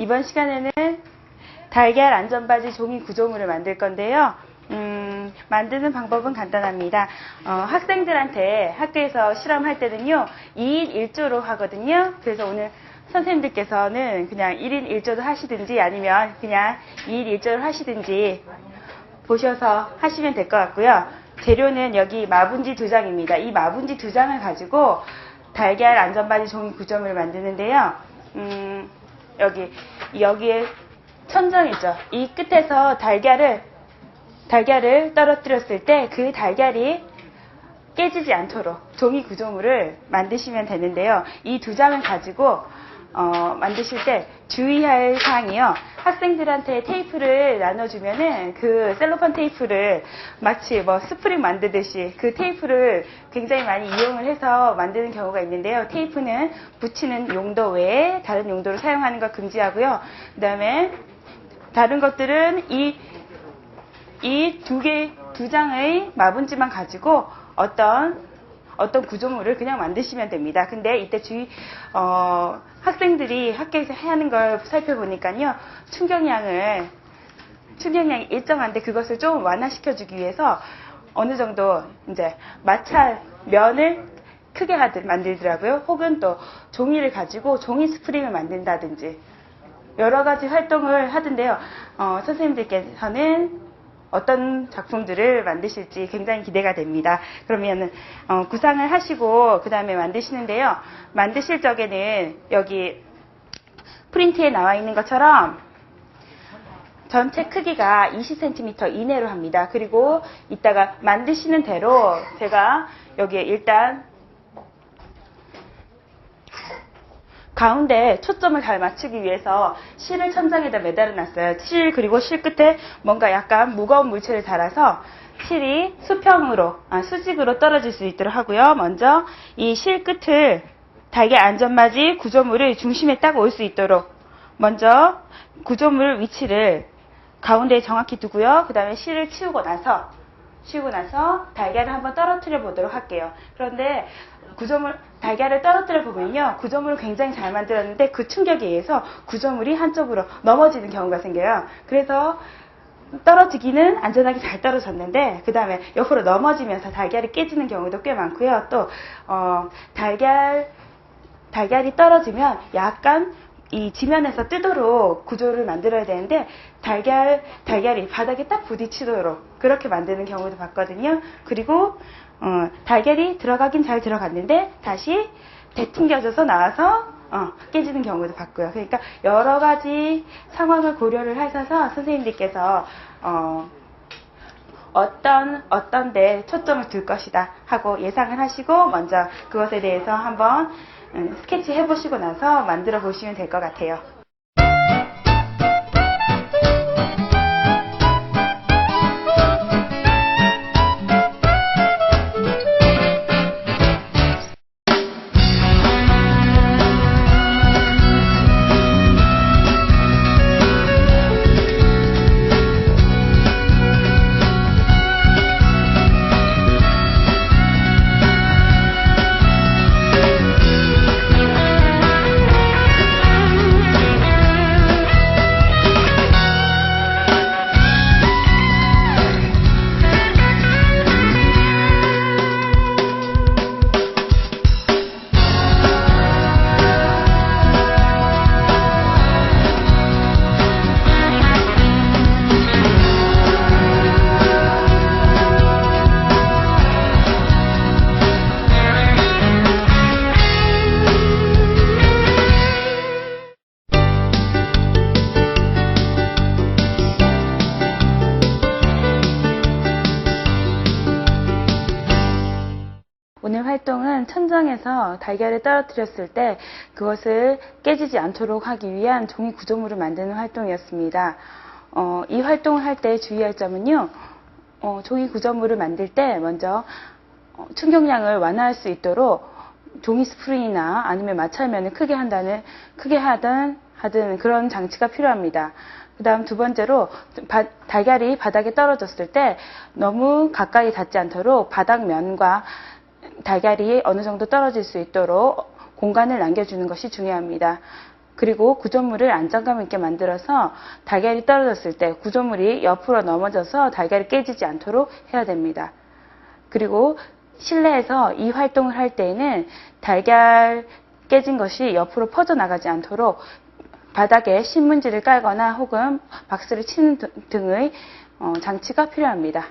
이번 시간에는 달걀 안전바지 종이 구조물을 만들 건데요. 음, 만드는 방법은 간단합니다. 어, 학생들한테 학교에서 실험할 때는요, 2인 1조로 하거든요. 그래서 오늘 선생님들께서는 그냥 1인 1조도 하시든지 아니면 그냥 2인 1조를 하시든지 보셔서 하시면 될 것 같고요. 재료는 여기 마분지 두 장입니다. 이 마분지 두 장을 가지고 달걀 안전바지 종이 구조물을 만드는데요. 음, 여기 여기에 천정 있죠. 이 끝에서 달걀을 달걀을 떨어뜨렸을 때 그 달걀이 깨지지 않도록 종이 구조물을 만드시면 되는데요. 이 두 장을 가지고 어, 만드실 때 주의할 사항이요. 학생들한테 테이프를 나눠주면은 그 셀로판 테이프를 마치 뭐 스프링 만드듯이 그 테이프를 굉장히 많이 이용을 해서 만드는 경우가 있는데요. 테이프는 붙이는 용도 외에 다른 용도로 사용하는 걸 금지하고요. 그 다음에 다른 것들은 이 이 두 개, 두 장의 마분지만 가지고 어떤, 어떤 구조물을 그냥 만드시면 됩니다. 근데 이때 주의, 어, 학생들이 학교에서 하는 걸 살펴보니까요, 충격량을, 충격량이 일정한데 그것을 좀 완화시켜 주기 위해서 어느 정도 이제 마찰, 면을 크게 하듯 만들더라고요. 혹은 또 종이를 가지고 종이 스프링을 만든다든지 여러 가지 활동을 하던데요. 어, 선생님들께서는 어떤 작품들을 만드실지 굉장히 기대가 됩니다. 그러면 어, 구상을 하시고 그 다음에 만드시는데요. 만드실 적에는 여기 프린트에 나와 있는 것처럼 전체 크기가 20cm 이내로 합니다. 그리고 이따가 만드시는 대로 제가 여기에 일단 가운데 초점을 잘 맞추기 위해서 실을 천장에다 매달아 놨어요. 실 그리고 실 끝에 뭔가 약간 무거운 물체를 달아서 실이 수평으로 아, 수직으로 떨어질 수 있도록 하고요. 먼저 이 실 끝을 달걀 안전맞이 구조물을 중심에 딱 올 수 있도록 먼저 구조물 위치를 가운데에 정확히 두고요. 그 다음에 실을 치우고 나서 치우고 나서 달걀을 한번 떨어뜨려 보도록 할게요. 그런데 구조물 달걀을 떨어뜨려 보면요 구조물을 굉장히 잘 만들었는데 그 충격에 의해서 구조물이 한쪽으로 넘어지는 경우가 생겨요. 그래서 떨어지기는 안전하게 잘 떨어졌는데 그 다음에 옆으로 넘어지면서 달걀이 깨지는 경우도 꽤 많고요. 또 어, 달걀 달걀이 떨어지면 약간 이 지면에서 뜨도록 구조를 만들어야 되는데 달걀 달걀이 바닥에 딱 부딪히도록 그렇게 만드는 경우도 봤거든요. 그리고 어, 달걀이 들어가긴 잘 들어갔는데 다시 되튕겨져서 나와서 어, 깨지는 경우도 봤고요. 그러니까 여러 가지 상황을 고려를 하셔서 선생님들께서 어, 어떤 어떤 데 초점을 둘 것이다 하고 예상을 하시고 먼저 그것에 대해서 한번 음, 스케치 해보시고 나서 만들어 보시면 될 것 같아요. 천장에서 달걀을 떨어뜨렸을 때 그것을 깨지지 않도록 하기 위한 종이 구조물을 만드는 활동이었습니다. 어, 이 활동을 할 때 주의할 점은요, 어, 종이 구조물을 만들 때 먼저 어, 충격량을 완화할 수 있도록 종이 스프링이나 아니면 마찰면을 크게 한다는, 크게 하든, 하든 그런 장치가 필요합니다. 그 다음 두 번째로 바- 달걀이 바닥에 떨어졌을 때 너무 가까이 닿지 않도록 바닥면과 달걀이 어느 정도 떨어질 수 있도록 공간을 남겨주는 것이 중요합니다. 그리고 구조물을 안정감 있게 만들어서 달걀이 떨어졌을 때 구조물이 옆으로 넘어져서 달걀이 깨지지 않도록 해야 됩니다. 그리고 실내에서 이 활동을 할 때에는 달걀 깨진 것이 옆으로 퍼져나가지 않도록 바닥에 신문지를 깔거나 혹은 박스를 치는 등- 등의 어, 장치가 필요합니다.